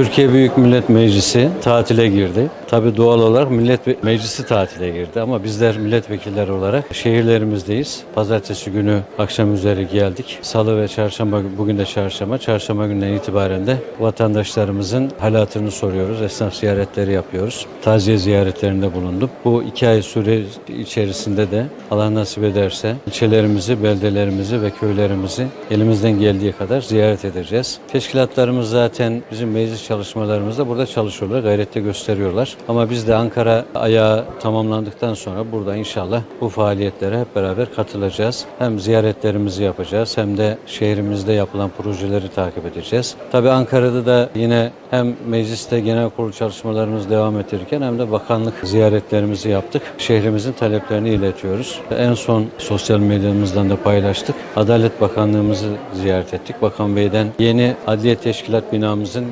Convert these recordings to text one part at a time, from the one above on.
Türkiye Büyük Millet Meclisi tatile girdi. Tabii doğal olarak Millet Meclisi tatile girdi ama bizler milletvekilleri olarak şehirlerimizdeyiz. Pazartesi günü akşam üzeri geldik. Salı ve çarşamba, bugün de çarşamba. Çarşamba günden itibaren de vatandaşlarımızın halatını soruyoruz. Esnaf ziyaretleri yapıyoruz. Taziye ziyaretlerinde bulundum. Bu iki ay süre içerisinde de Allah nasip ederse ilçelerimizi, beldelerimizi ve köylerimizi elimizden geldiği kadar ziyaret edeceğiz. Teşkilatlarımız zaten bizim meclis çalışmalarımızda burada çalışıyorlar, gayrette gösteriyorlar. Ama biz de Ankara ayağı tamamlandıktan sonra burada inşallah bu faaliyetlere hep beraber katılacağız. Hem ziyaretlerimizi yapacağız hem de şehrimizde yapılan projeleri takip edeceğiz. Tabii Ankara'da da yine hem mecliste genel kurul çalışmalarımız devam ettirirken hem de bakanlık ziyaretlerimizi yaptık. Şehrimizin taleplerini iletiyoruz. En son sosyal medyamızdan da paylaştık. Adalet Bakanlığımızı ziyaret ettik. Bakan Bey'den yeni adliye teşkilat binamızın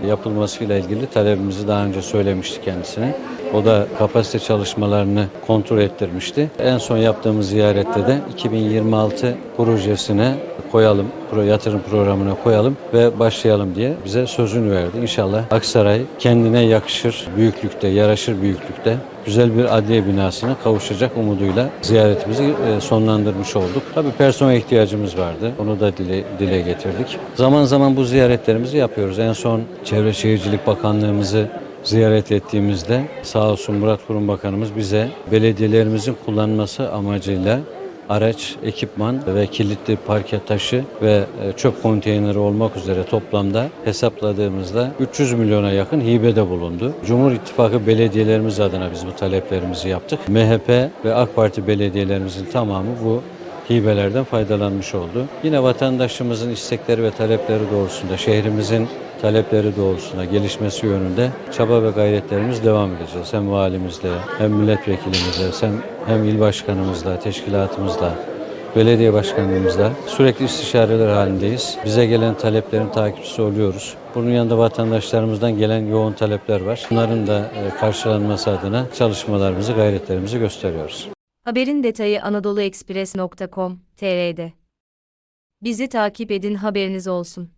yapılmasıyla ilgili talebimizi daha önce söylemiştik kendisine. O da kapasite çalışmalarını kontrol ettirmişti. En son yaptığımız ziyarette de 2026 projesine koyalım, yatırım programına koyalım ve başlayalım diye bize sözünü verdi. İnşallah Aksaray kendine yakışır büyüklükte, yaraşır büyüklükte güzel bir adliye binasına kavuşacak umuduyla ziyaretimizi e, sonlandırmış olduk. Tabii personel ihtiyacımız vardı. Onu da dile, dile getirdik. Zaman zaman bu ziyaretlerimizi yapıyoruz. En son Çevre Şehircilik Bakanlığımızı ziyaret ettiğimizde sağ olsun Murat Kurum Bakanımız bize belediyelerimizin kullanması amacıyla araç, ekipman ve kilitli parke taşı ve e, çöp konteyneri olmak üzere toplamda hesapladığımızda 300 milyona yakın hibede bulundu. Cumhur İttifakı belediyelerimiz adına biz bu taleplerimizi yaptık. MHP ve AK Parti belediyelerimizin tamamı bu hibelerden faydalanmış oldu. Yine vatandaşımızın istekleri ve talepleri doğrultusunda şehrimizin talepleri doğrultusunda gelişmesi yönünde çaba ve gayretlerimiz devam edeceğiz. Hem valimizle, hem milletvekilimizle, hem, hem il başkanımızla, teşkilatımızla, belediye başkanlığımızla sürekli istişareler halindeyiz. Bize gelen taleplerin takipçisi oluyoruz. Bunun yanında vatandaşlarımızdan gelen yoğun talepler var. Bunların da e, karşılanması adına çalışmalarımızı, gayretlerimizi gösteriyoruz. Haberin detayı anadoluekspres.com.tr'de. Bizi takip edin haberiniz olsun.